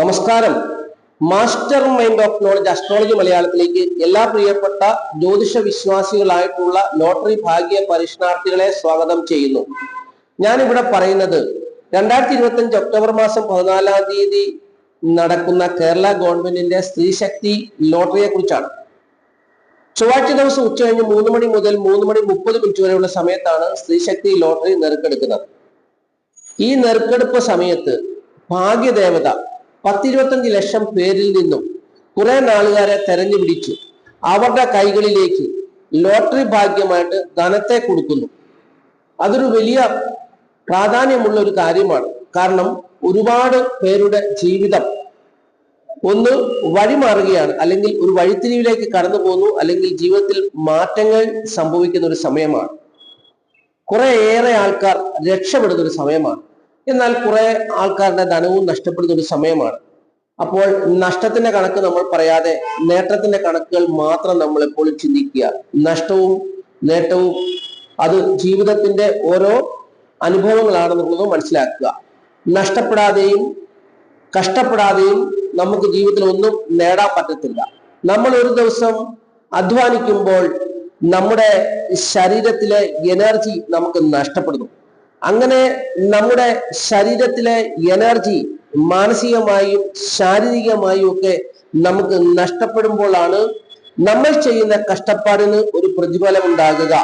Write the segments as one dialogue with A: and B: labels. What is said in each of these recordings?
A: നമസ്കാരം. Master mind of knowledge astrology മലയാളത്തിലേക്ക് എല്ലാ പ്രിയപ്പെട്ട ജ്യോതിഷ വിശ്വാസികളായിട്ടുള്ള ലോട്ടറി ഭാഗ്യ പരീക്ഷണാർത്ഥികളെ സ്വാഗതം ചെയ്യുന്നു. ഞാൻ ഇവിടെ പറയുന്നത് രണ്ടായിരത്തി ഇരുപത്തി അഞ്ച് ഒക്ടോബർ മാസം പതിനാലാം തീയതി നടക്കുന്ന കേരള ഗവൺമെന്റിന്റെ സ്ത്രീശക്തി ലോട്ടറിയെ കുറിച്ചാണ്. ചൊവ്വാഴ്ച ദിവസം ഉച്ച കഴിഞ്ഞ് മൂന്ന് മണി മുതൽ മൂന്ന് മണി മുപ്പത് മിനിറ്റ് വരെയുള്ള സമയത്താണ് സ്ത്രീശക്തി ലോട്ടറി നെറുക്കെടുക്കുന്നത്. ഈ നെറുക്കെടുപ്പ് സമയത്ത് ഭാഗ്യദേവത പത്തിരുപത്തഞ്ച് ലക്ഷം പേരിൽ നിന്നും കുറെ നാളുകാരെ തെരഞ്ഞു പിടിച്ച്. അവരുടെ കൈകളിലേക്ക് ലോട്ടറി ഭാഗ്യമായിട്ട് ധനത്തെ കൊടുക്കുന്നു. അതൊരു വലിയ പ്രാധാന്യമുള്ള ഒരു കാര്യമാണ്. കാരണം ഒരുപാട് പേരുടെ ജീവിതം ഒന്ന് വഴിമാറുകയാണ്. അല്ലെങ്കിൽ ഒരു വഴിത്തിരിവിലേക്ക് കടന്നു പോകുന്നു അല്ലെങ്കിൽ ജീവിതത്തിൽ മാറ്റങ്ങൾ സംഭവിക്കുന്ന ഒരു സമയമാണ്. കുറെ ഏറെ ആൾക്കാർ രക്ഷപ്പെടുന്ന ഒരു സമയമാണ്. എന്നാൽ കുറെ ആൾക്കാരുടെ ധനവും നഷ്ടപ്പെടുന്ന ഒരു സമയമാണ്. അപ്പോൾ നഷ്ടത്തിന്റെ കണക്ക് നമ്മൾ പറയാതെ നേട്ടത്തിന്റെ കണക്കുകൾ മാത്രം നമ്മൾ എപ്പോഴും ചിന്തിക്കുക. നഷ്ടവും നേട്ടവും അത് ജീവിതത്തിന്റെ ഓരോ അനുഭവങ്ങളാണെന്നുള്ളത് മനസ്സിലാക്കുക. നഷ്ടപ്പെടാതെയും കഷ്ടപ്പെടാതെയും നമുക്ക് ജീവിതത്തിൽ ഒന്നും നേടാൻ പറ്റത്തില്ല. നമ്മൾ ഒരു ദിവസം അധ്വാനിക്കുമ്പോൾ നമ്മുടെ ശരീരത്തിലെ എനർജി നമുക്ക് നഷ്ടപ്പെടുന്നു. അങ്ങനെ നമ്മുടെ ശരീരത്തിലെ എനർജി മാനസികമായും ശാരീരികമായും ഒക്കെ നമുക്ക് നഷ്ടപ്പെടുമ്പോഴാണ് നമ്മൾ ചെയ്യുന്ന കഷ്ടപ്പാടിന് ഒരു പ്രതിഫലം ഉണ്ടാകുക.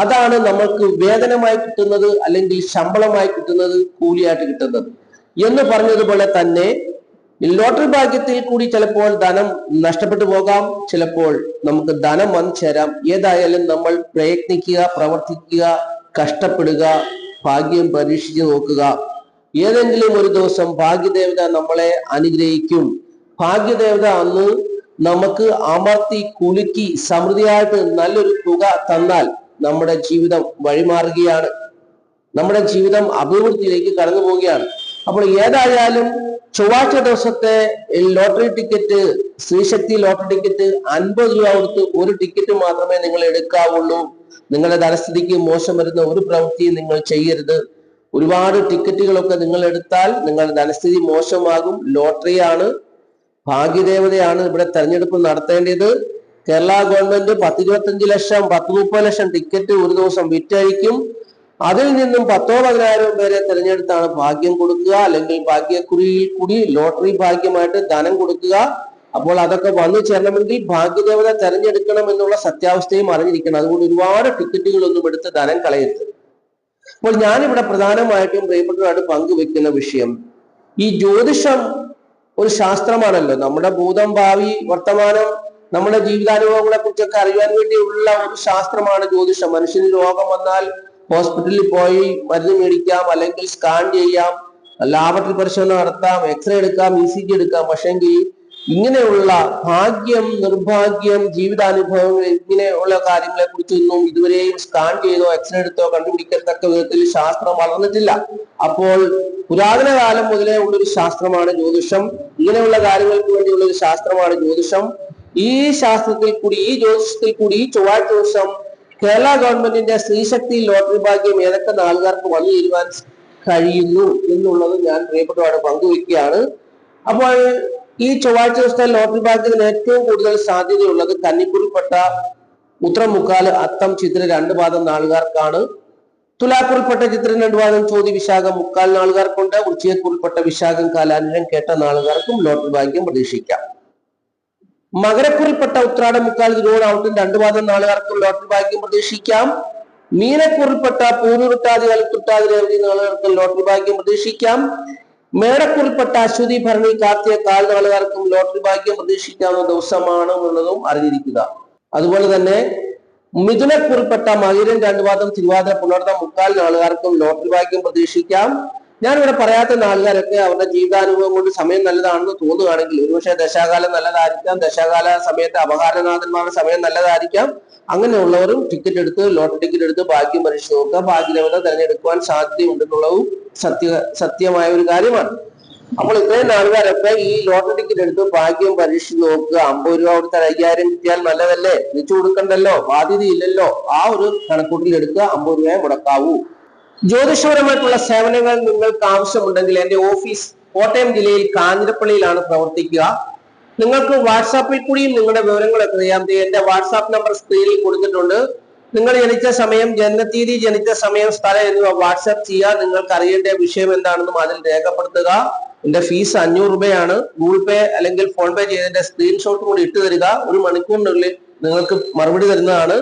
A: അതാണ് നമ്മൾക്ക് വേതനമായി കിട്ടുന്നത് അല്ലെങ്കിൽ ശമ്പളമായി കിട്ടുന്നത് കൂലിയായിട്ട് കിട്ടുന്നത്. എന്ന് പറഞ്ഞതുപോലെ തന്നെ ലോട്ടറി ഭാഗ്യത്തിൽ കൂടി ചിലപ്പോൾ ധനം നഷ്ടപ്പെട്ടു പോകാം ചിലപ്പോൾ നമുക്ക് ധനം വന്നു ചേരാം. ഏതായാലും നമ്മൾ പ്രയത്നിക്കുക പ്രവർത്തിക്കുക കഷ്ടപ്പെടുക ഭാഗ്യം പരീക്ഷിച്ചു നോക്കുക. ഏതെങ്കിലും ഒരു ദിവസം ഭാഗ്യദേവത നമ്മളെ അനുഗ്രഹിക്കും. ഭാഗ്യദേവത അന്ന് നമുക്ക് അമർത്തി കുലുക്കി സമൃദ്ധിയായിട്ട് നല്ലൊരു തുക തന്നാൽ നമ്മുടെ ജീവിതം വഴിമാറുകയാണ്. നമ്മുടെ ജീവിതം അഭിവൃദ്ധിയിലേക്ക് കടന്നു പോവുകയാണ്. അപ്പോൾ ഏതായാലും ചൊവ്വാഴ്ച ദിവസത്തെ lottery ticket Sthreesakthi lottery ticket അൻപത് രൂപ കൊടുത്ത് ഒരു ടിക്കറ്റ് മാത്രമേ നിങ്ങൾ എടുക്കാവുള്ളൂ. നിങ്ങളുടെ ധനസ്ഥിതിക്ക് മോശം വരുന്ന ഒരു പ്രവൃത്തിയും നിങ്ങൾ ചെയ്യരുത്. ഒരുപാട് ടിക്കറ്റുകളൊക്കെ നിങ്ങൾ എടുത്താൽ നിങ്ങളുടെ ധനസ്ഥിതി മോശമാകും. ലോട്ടറിയാണ് ഭാഗ്യദേവതയാണ് ഇവിടെ തെരഞ്ഞെടുപ്പ് നടത്തേണ്ടത്. കേരള ഗവൺമെന്റ് പത്തിരുപത്തഞ്ച് ലക്ഷം പത്ത് മുപ്പത് ലക്ഷം ടിക്കറ്റ് ഒരു ദിവസം വിറ്റഴിക്കും. അതിൽ നിന്നും പത്തോ പതിനായിരം പേരെ തിരഞ്ഞെടുത്താണ് ഭാഗ്യം കൊടുക്കുക. അല്ലെങ്കിൽ ഭാഗ്യക്കുറിയിൽ കൂടി ലോട്ടറി ഭാഗ്യമായിട്ട് ധനം കൊടുക്കുക. അപ്പോൾ അതൊക്കെ വന്നു ചേരണമെങ്കിൽ ഭാഗ്യദേവത തെരഞ്ഞെടുക്കണം എന്നുള്ള സത്യാവസ്ഥയും അറിഞ്ഞിരിക്കണം. അതുകൊണ്ട് ഒരുപാട് ടിക്കറ്റുകളൊന്നും എടുത്ത് ധനം കളയരുത്. അപ്പോൾ ഞാനിവിടെ പ്രധാനമായിട്ടും പ്രിയപ്പെട്ടവരായിട്ട് പങ്കുവെക്കുന്ന വിഷയം ഈ ജ്യോതിഷം ഒരു ശാസ്ത്രമാണല്ലോ. നമ്മുടെ ഭൂതം ഭാവി വർത്തമാനം നമ്മുടെ ജീവിതാനുഭവങ്ങളെ കുറിച്ചൊക്കെ അറിയാൻ വേണ്ടിയുള്ള ഒരു ശാസ്ത്രമാണ് ജ്യോതിഷം. മനുഷ്യന് രോഗം വന്നാൽ ഹോസ്പിറ്റലിൽ പോയി മരുന്ന് മേടിക്കാം അല്ലെങ്കിൽ സ്കാൻ ചെയ്യാം ലാബറട്ടറി പരിശോധന നടത്താം എക്സ്റേ എടുക്കാം ഇ സി ജി എടുക്കാം. പക്ഷെങ്കിൽ ഇങ്ങനെയുള്ള ഭാഗ്യം നിർഭാഗ്യം ജീവിതാനുഭവങ്ങൾ ഇങ്ങനെയുള്ള കാര്യങ്ങളെ കുറിച്ചൊന്നും ഇതുവരെയും സ്കാൻ ചെയ്തോ എക്സ്റേ എടുത്തോ കണ്ടുപിടിക്കത്തക്ക വിധത്തിൽ ശാസ്ത്രം വളർന്നിട്ടില്ല. അപ്പോൾ പുരാതന കാലം മുതലേ ഉള്ളൊരു ശാസ്ത്രമാണ് ജ്യോതിഷം. ഇങ്ങനെയുള്ള കാര്യങ്ങൾക്ക് വേണ്ടിയുള്ള ഒരു ശാസ്ത്രമാണ് ജ്യോതിഷം. ഈ ശാസ്ത്രത്തിൽ കൂടി ഈ ജ്യോതിഷത്തിൽ കൂടി ഈ ചൊവ്വാഴ്ച ദിവസം കേരള ഗവൺമെന്റിന്റെ സ്ത്രീശക്തി ലോട്ടറി ഭാഗ്യം ഏതൊക്കെ നാളുകാർക്ക് വന്നു തീരുവാൻ കഴിയുന്നു എന്നുള്ളത് ഞാൻ പ്രിയപ്പെട്ടവരോട് പങ്കുവെക്കുകയാണ് അപ്പോൾ ഈ ചൊവ്വാഴ്ച ദിവസത്തെ ലോട്ടറി ഭാഗ്യത്തിന് ഏറ്റവും കൂടുതൽ സാധ്യതയുള്ളത് കന്നിക്കുറിപ്പെട്ട ഉത്രമുക്കാൽ അത്തം ചിത്ര രണ്ട് പാദം നാളുകാർക്കാണ്. തുലാക്കുറിപ്പെട്ട ചിത്രം രണ്ട് പാദം ചോതി വിശാഖം മുക്കാൽ നാളുകാർക്കുണ്ട്. ഉച്ചയക്കുറിൽപ്പെട്ട വിശാഖം കാലാനുരം കേട്ട നാളുകാർക്കും ലോട്ടറി ഭാഗ്യം പ്രതീക്ഷിക്കാം. മകരക്കുറിപ്പെട്ട ഉത്രാട മുക്കാൽ തിരുവോണാവട്ടും രണ്ടു പാദം നാളുകാർക്കും ലോട്ടറി ഭാഗ്യം പ്രതീക്ഷിക്കാം. മീനക്കുറിപ്പെട്ട പൂരുരുട്ടാതി അലത്തുട്ടാതി നാളുകാർക്കും ലോട്ടറി ഭാഗ്യം പ്രതീക്ഷിക്കാം. മേടക്കുറിപ്പെട്ട അശ്വതി ഭരണി കാർത്തിക കാൽ നാളുകാർക്കും ലോട്ടറി ഭാഗ്യം പ്രതീക്ഷിക്കാവുന്ന ദിവസമാണ് എന്നുള്ളതും അറിഞ്ഞിരിക്കുക. അതുപോലെ തന്നെ മിഥുനക്കുറിപ്പെട്ട മകിരൻ രണ്ടുപാദം തിരുവാതിര പുണർന്ന മുക്കാൽ നാളുകാർക്കും ലോട്ടറി ഭാഗ്യം പ്രതീക്ഷിക്കാം. ഞാനിവിടെ പറയാത്ത നാളുകാരൊക്കെ അവരുടെ ജീവിതാനുഭവം കൊണ്ട് സമയം നല്ലതാണെന്ന് തോന്നുകയാണെങ്കിൽ ഒരുപക്ഷെ ദശാകാലം നല്ലതായിരിക്കാം. ദശാകാല സമയത്ത് അപഹാരനാഥന്മാരുടെ സമയം നല്ലതായിരിക്കാം. അങ്ങനെയുള്ളവരും ടിക്കറ്റ് എടുത്ത് ലോട്ടറി ടിക്കറ്റ് എടുത്ത് ഭാഗ്യം പരിശോധിക്കുക നോക്കുക ഭാഗ്യദേവത തിരഞ്ഞെടുക്കുവാൻ സാധ്യതയുണ്ടെന്നുള്ളതും സത്യ സത്യമായ ഒരു കാര്യമാണ്. അപ്പോൾ ഇത്രയും നാളുകാരൊക്കെ ഈ ലോട്ടറി ടിക്കറ്റ് എടുത്ത് ഭാഗ്യം പരീക്ഷ നോക്കുക. അമ്പത് രൂപ കൊടുത്താൽ അയ്യായിരം കിട്ടിയാൽ നല്ലതല്ലേ? തിരിച്ചു കൊടുക്കണ്ടല്ലോ? ബാധ്യതയില്ലല്ലോ ആ ഒരു കണക്കൂട്ടിൽ എടുക്കുക അമ്പത് രൂപയെ മുടക്കാവൂ. ജ്യോതിഷപരമായിട്ടുള്ള സേവനങ്ങൾ നിങ്ങൾക്ക് ആവശ്യമുണ്ടെങ്കിൽ എന്റെ ഓഫീസ് കോട്ടയം ജില്ലയിൽ കാഞ്ഞിരപ്പള്ളിയിലാണ് പ്രവർത്തിക്കുക. നിങ്ങൾക്ക് വാട്സാപ്പിൽ കൂടിയും നിങ്ങളുടെ വിവരങ്ങളൊക്കെ അറിയാം. എന്റെ വാട്സാപ്പ് നമ്പർ സ്ക്രീനിൽ കൊടുത്തിട്ടുണ്ട്. നിങ്ങൾ ജനിച്ച സമയം ജനനത്തീയതി ജനിച്ച സമയം സ്ഥലം എന്നിവ വാട്സാപ്പ് ചെയ്യുക നിങ്ങൾക്ക് അറിയേണ്ട വിഷയം എന്താണെന്നും അതിൽ രേഖപ്പെടുത്തുക. എന്റെ ഫീസ് അഞ്ഞൂറ് രൂപയാണ്. ഗൂഗിൾ പേ അല്ലെങ്കിൽ ഫോൺ പേ ചെയ്തതിന്റെ സ്ക്രീൻഷോട്ട് കൂടി ഇട്ട് തരിക. ഒരു മണിക്കൂറിനുള്ളിൽ നിങ്ങൾക്ക് മറുപടി തരുന്നതാണ്.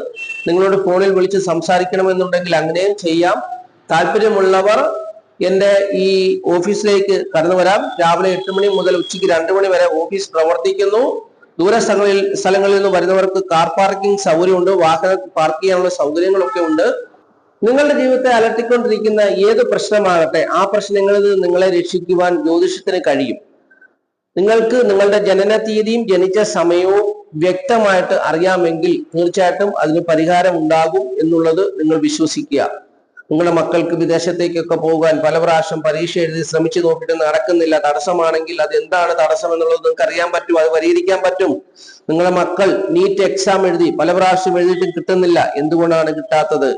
A: നിങ്ങളോട് ഫോണിൽ വിളിച്ച് സംസാരിക്കണമെന്നുണ്ടെങ്കിൽ അങ്ങനെയും ചെയ്യാം. താല്പര്യമുള്ളവർ എന്റെ ഈ ഓഫീസിലേക്ക് കടന്നു വരാം. രാവിലെ എട്ട് മണി മുതൽ ഉച്ചയ്ക്ക് രണ്ട് മണി വരെ ഓഫീസ് പ്രവർത്തിക്കുന്നു. ദൂര സ്ഥലങ്ങളിൽ സ്ഥലങ്ങളിൽ നിന്ന് വരുന്നവർക്ക് കാർ പാർക്കിംഗ് സൗകര്യമുണ്ട്. വാഹനം പാർക്ക് ചെയ്യാനുള്ള സൗകര്യങ്ങളൊക്കെ ഉണ്ട്. നിങ്ങളുടെ ജീവിതത്തെ അലട്ടിക്കൊണ്ടിരിക്കുന്ന ഏത് പ്രശ്നമാകട്ടെ ആ പ്രശ്നങ്ങളിൽ നിന്ന് നിങ്ങളെ രക്ഷിക്കുവാൻ ജ്യോതിഷത്തിന് കഴിയും. നിങ്ങൾക്ക് നിങ്ങളുടെ ജനന തീയതിയും ജനിച്ച സമയവും വ്യക്തമായിട്ട് അറിയാമെങ്കിൽ തീർച്ചയായിട്ടും അതിന് പരിഹാരം ഉണ്ടാകും എന്നുള്ളത് നിങ്ങൾ വിശ്വസിക്കുക. നിങ്ങളുടെ മക്കൾക്ക് വിദേശത്തേക്കൊക്കെ പോകാൻ പല പ്രാവശ്യം പരീക്ഷ എഴുതി ശ്രമിച്ചു നോക്കിയിട്ട് നടക്കുന്നില്ല. തടസ്സമാണെങ്കിൽ അത് എന്താണ് തടസ്സം എന്നുള്ളത് നിങ്ങൾക്ക് അറിയാൻ പറ്റും അത് പരിഹരിക്കാൻ പറ്റും. നിങ്ങളുടെ മക്കൾ നീറ്റ് എക്സാം എഴുതി പല പ്രാവശ്യം എഴുതിയിട്ട് കിട്ടുന്നില്ല. എന്തുകൊണ്ടാണ് കിട്ടാത്തത്?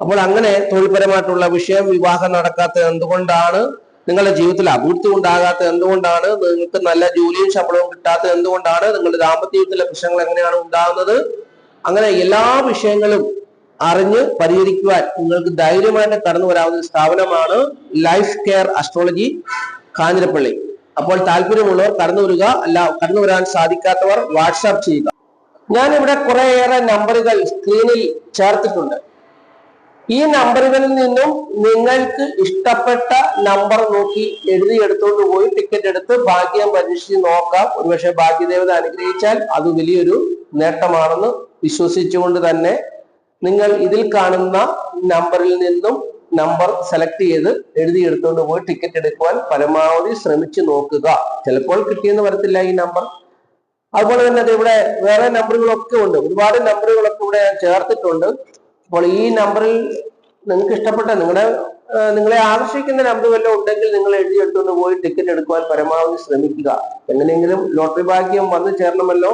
A: അപ്പോൾ അങ്ങനെ തൊഴിൽപരമായിട്ടുള്ള വിഷയം വിവാഹം നടക്കാത്തത് എന്തുകൊണ്ടാണ്? നിങ്ങളുടെ ജീവിതത്തിൽ അഭിവൃദ്ധി ഉണ്ടാകാത്തത് എന്തുകൊണ്ടാണ്? നിങ്ങൾക്ക് നല്ല ജോലിയും ശമ്പളവും കിട്ടാത്തത് എന്തുകൊണ്ടാണ്? നിങ്ങളുടെ ദാമ്പത്യത്തിലെ പ്രശ്നങ്ങൾ എങ്ങനെയാണ് ഉണ്ടാകുന്നത്? അങ്ങനെ എല്ലാ വിഷയങ്ങളും അറിഞ്ഞ് പരിഹരിക്കുവാൻ നിങ്ങൾക്ക് ധൈര്യമായിട്ട് കടന്നു വരാവുന്ന ഒരു സ്ഥാപനമാണ് ലൈഫ് കെയർ അസ്ട്രോളജി കാഞ്ഞിരപ്പള്ളി. അപ്പോൾ താല്പര്യമുള്ളവർ കടന്നു വരിക അല്ല കടന്നു വരാൻ സാധിക്കാത്തവർ വാട്സാപ്പ് ചെയ്യുക. ഞാൻ ഇവിടെ കുറേയേറെ നമ്പറുകൾ സ്ക്രീനിൽ ചേർത്തിട്ടുണ്ട്. ഈ നമ്പറുകളിൽ നിന്നും നിങ്ങൾക്ക് ഇഷ്ടപ്പെട്ട നമ്പർ നോക്കി എഴുതിയെടുത്തോണ്ട് പോയി ടിക്കറ്റ് എടുത്ത് ഭാഗ്യം പരീക്ഷിച്ച് നോക്കാം. ഒരുപക്ഷെ ഭാഗ്യദേവത അനുഗ്രഹിച്ചാൽ അത് വലിയൊരു നേട്ടമാണെന്ന് വിശ്വസിച്ചുകൊണ്ട് തന്നെ നിങ്ങൾ ഇതിൽ കാണുന്ന നമ്പറിൽ നിന്നും നമ്പർ സെലക്ട് ചെയ്ത് എഴുതിയെടുത്തോണ്ട് പോയി ടിക്കറ്റ് എടുക്കുവാൻ പരമാവധി ശ്രമിച്ചു നോക്കുക. ചിലപ്പോൾ കിട്ടിയെന്ന് വരത്തില്ല ഈ നമ്പർ അതുപോലെ തന്നെ അത് ഇവിടെ വേറെ നമ്പറുകളൊക്കെ ഉണ്ട്. ഒരുപാട് നമ്പറുകളൊക്കെ ഇവിടെ ചേർത്തിട്ടുണ്ട്. അപ്പോൾ ഈ നമ്പറിൽ നിങ്ങൾക്ക് ഇഷ്ടപ്പെട്ട നിങ്ങളുടെ നിങ്ങളെ ആകർഷിക്കുന്ന നമ്പർ വല്ലതും ഉണ്ടെങ്കിൽ നിങ്ങൾ എഴുതിയെടുത്തുകൊണ്ട് പോയി ടിക്കറ്റ് എടുക്കുവാൻ പരമാവധി ശ്രമിക്കുക. എങ്ങനെയെങ്കിലും ലോട്ടറി ഭാഗ്യം വന്നു ചേരണമല്ലോ.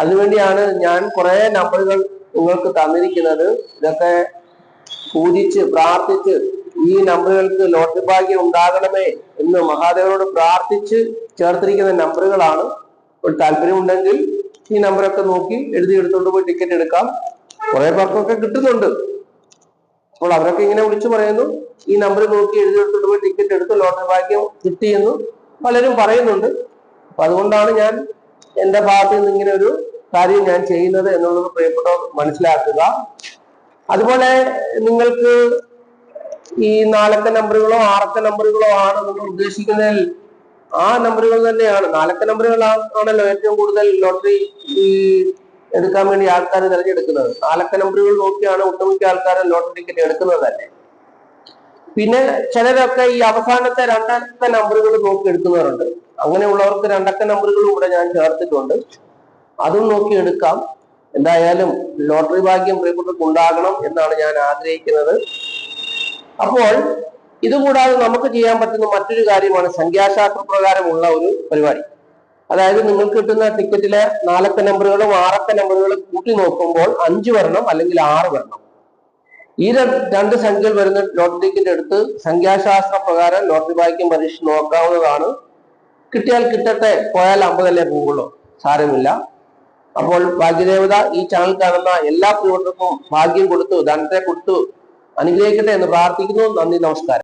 A: അതിനുവേണ്ടിയാണ് ഞാൻ കുറെ നമ്പറുകൾ നിങ്ങൾക്ക് തന്നിരിക്കുന്നത് ഇതൊക്കെ പൂജിച്ച് പ്രാർത്ഥിച്ച് ഈ നമ്പറുകൾക്ക് ലോട്ടറി ഭാഗ്യം ഉണ്ടാകണമേ എന്ന് മഹാദേവനോട് പ്രാർത്ഥിച്ച് ചേർത്തിരിക്കുന്ന നമ്പറുകളാണ്. ഒരു താല്പര്യമുണ്ടെങ്കിൽ ഈ നമ്പറൊക്കെ നോക്കി എഴുതി എടുത്തുകൊണ്ട് പോയി ടിക്കറ്റ് എടുക്കാം. കുറെ പേർക്കൊക്കെ കിട്ടുന്നുണ്ട്. അപ്പോൾ അവരൊക്കെ ഇങ്ങനെ വിളിച്ചു പറയുന്നു. ഈ നമ്പർ നോക്കി എഴുതി എടുത്തുകൊണ്ട് പോയി ടിക്കറ്റ് എടുത്ത് ലോട്ടറി ഭാഗ്യം കിട്ടിയെന്ന് പലരും പറയുന്നുണ്ട്. അപ്പൊ അതുകൊണ്ടാണ് ഞാൻ എന്റെ ഭാഗത്ത് നിന്ന് ഇങ്ങനെ ഒരു കാര്യം ഞാൻ ചെയ്യുന്നത് എന്നുള്ളത് പ്രിയപ്പെട്ടവർ മനസ്സിലാക്കുക. അതുപോലെ നിങ്ങൾക്ക് ഈ നാലക്ക നമ്പറുകളോ ആറക്ക നമ്പറുകളോ ആണ് നിങ്ങൾ ഉദ്ദേശിക്കുന്നതിൽ ആ നമ്പറുകൾ തന്നെയാണ്. നാലക്ക നമ്പറുകൾ ആണല്ലോ ഏറ്റവും കൂടുതൽ ലോട്ടറി ഈ എടുക്കാൻ വേണ്ടി ആൾക്കാർ തിരഞ്ഞെടുക്കുന്നത്. നാലക്ക നമ്പറുകൾ നോക്കിയാണ് ഒട്ടുമിക്ക ആൾക്കാരും ലോട്ടറി ടിക്കറ്റ് എടുക്കുന്നത് തന്നെ. പിന്നെ ചിലരൊക്കെ ഈ അവസാനത്തെ രണ്ടക്ക നമ്പറുകൾ നോക്കി എടുക്കുന്നവരുണ്ട്. അങ്ങനെയുള്ളവർക്ക് രണ്ടക്ക നമ്പറുകളും ഇവിടെ ഞാൻ ചേർത്തിട്ടുണ്ട്. അതും നോക്കിയെടുക്കാം എന്തായാലും ലോട്ടറി ഭാഗ്യം പ്രിയപ്പെട്ടവർക്ക് ഉണ്ടാകണം എന്നാണ് ഞാൻ ആഗ്രഹിക്കുന്നത്. അപ്പോൾ ഇതുകൂടാതെ നമുക്ക് ചെയ്യാൻ പറ്റുന്ന മറ്റൊരു കാര്യമാണ് സംഖ്യാശാസ്ത്ര പ്രകാരമുള്ള ഒരു പരിപാടി. അതായത് നിങ്ങൾക്ക് കിട്ടുന്ന ടിക്കറ്റിലെ നാലക്ക നമ്പറുകളും ആറക്ക നമ്പറുകളും കൂട്ടി നോക്കുമ്പോൾ അഞ്ച് വരണം അല്ലെങ്കിൽ ആറ് വരണം. ഈ രണ്ട് സംഖ്യകൾ വരുന്ന ലോട്ടറി ടിക്കറ്റ് എടുത്ത് സംഖ്യാശാസ്ത്ര പ്രകാരം ലോട്ടറി ഭാഗ്യം പരീക്ഷ നോക്കാവുന്നതാണ്. കിട്ടിയാൽ കിട്ടട്ടെ പോയാൽ അമ്പതല്ലേ പോകുള്ളൂ സാരമില്ല. അപ്പോൾ ഭാഗ്യദേവത ഈ ചാനൽ കാണുന്ന എല്ലാ പ്രിയവർക്കും ഭാഗ്യം കൊടുത്തു ധനത്തെ കൊടുത്തു അനുഗ്രഹിക്കട്ടെ എന്ന് പ്രാർത്ഥിക്കുന്നു. നന്ദി നമസ്കാരം.